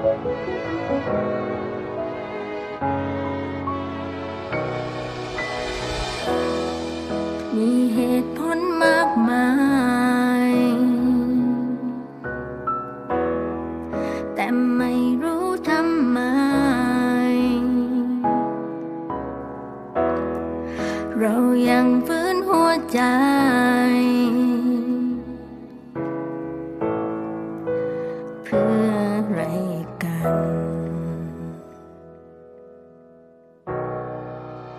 มีเหตุผลมากมาย แต่ไม่รู้ทำไม เรายังฟื้นหัวใจ เพื่ออะไร กัน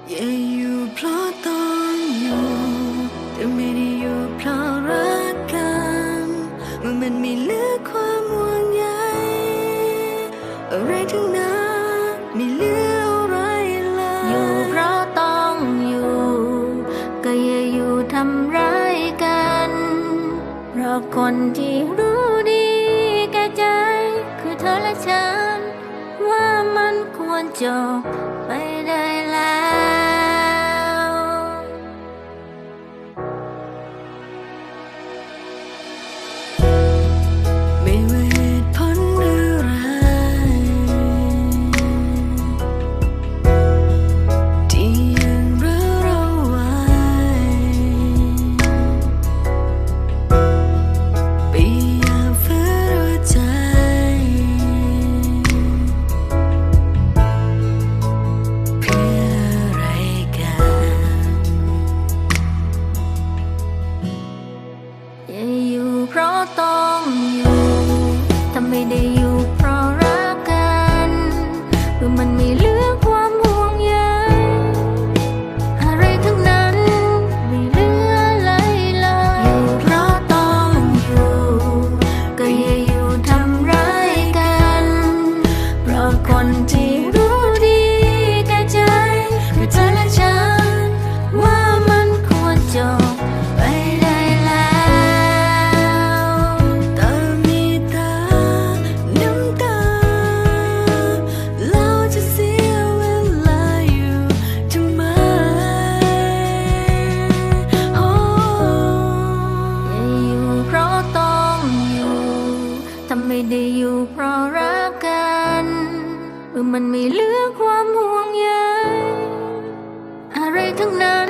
อย่าอยู่เพราะต้องอยู่แต่ไม่ได้อยู่เพราะรักกันเมื่อมันไม่เหลือความห่วงใยอะไรทั้งนั้นไม่เหลืออะไรเลยอยู่เพราะต้องอยู่ ก็อย่าอยู่ทำร้ายกันเพราะคนที่รู้ เธอและฉัน ว่ามันควรจบไปได้แล้ว ไม่ได้อยู่เพราะรักกันหรือมันไม่เหลือความห่วงใยอะไรทั้งนั้นไม่เหลืออะไรเลยอยู่เพราะต้องอยู่ ก็อย่าอยู่ทำร้ายกัน เพราะคนที่รู้ เพราะรักกันเมื่อมันไม่เหลือความห่วงใยอะไรทั้งนั้น